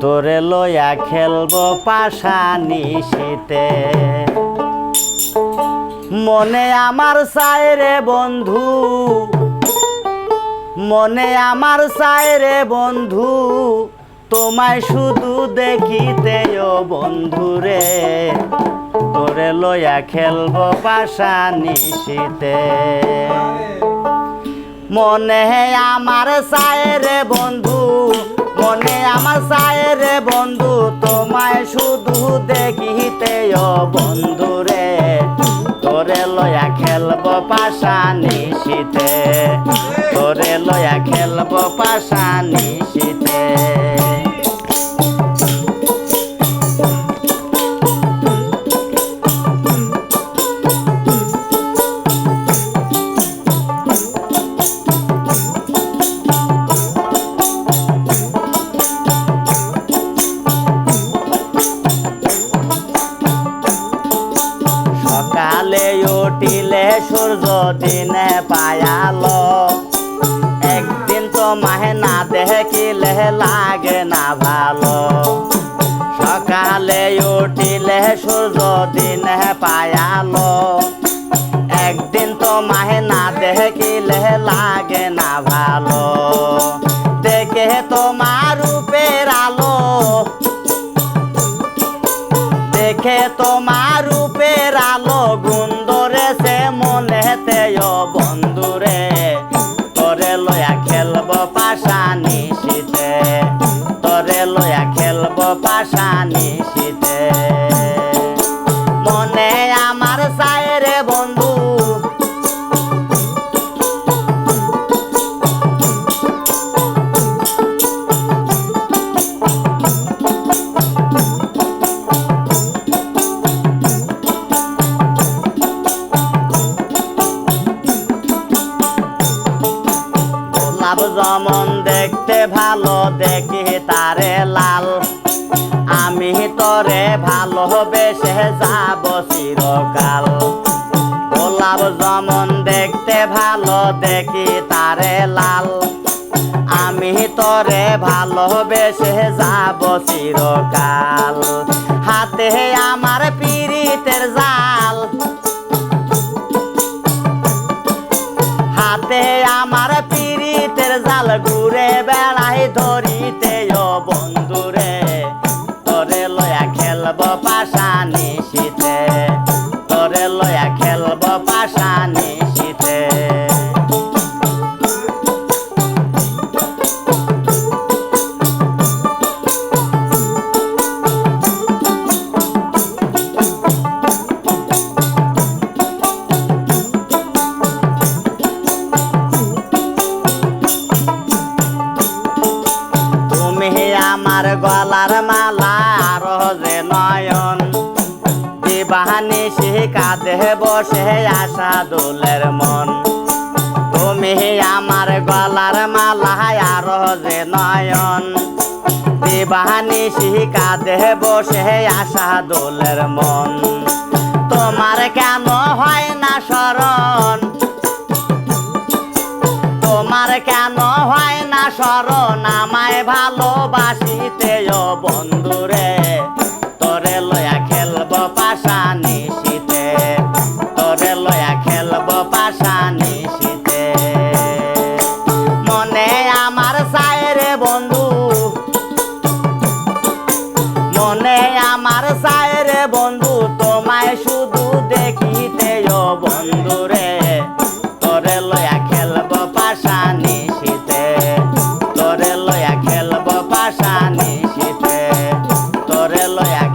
তোরে লয়া খেলব পাশানি শীতে মনে আমার সায়রে বন্ধু, মনে আমার সায়রে বন্ধু, তোমায় শুধু দেখিতে ও বন্ধুরে তোরে লয়া খেলব পাশানি শীতে মনে আমার সায়রে বন্ধু আমার সায়ের বন্ধু তোমায় শুধু দেখিতে বন্ধু রে। তোরে লয়া খেলব পাশা শীতে সকালে উঠিলে সূর্য দিনে পায়ালো। একদিন তো মাহে না দেখিলে লাগে না ভালো। সকালে উঠিলে সূর্য দিনে পায়ালো। একদিন তো মাহে না দেখিলে লাগে না ভালো। দেখে তোমার রূপের আলো। দেখে তোমার বন্ধুরে যেমন দেখতে ভালো, দেখি তারে লাল। আমি তরে ভালোবেসে যাব চিরকাল। গোলাপ যেমন দেখতে ভালো, দেখি তারে লাল। আমি তরে ভালোবেসে যাব চিরকাল। হাতে আমার পীড়িতের জাল। হাতে আমার i lagure আমার গলার মালা আর যে নয়ন। দিবাহানি সে কাঁধে বসে আশা দোলের মন। তুমি আমার গলার মালা আর যে নয়ন। দিবাহানি সে কাঁধে বসে আশা দোলের মন। তোমার কেন হয় না স্মরণ? তোমার কেন হয় না স্মরণ? আমায় বন্ধুরে, তরে লয়া খেলব পাশানি শীতে। তরে লয়া খেলব পাশানি শীতে। মনে আমার সায়রে বন্ধু, মনে ore lo ya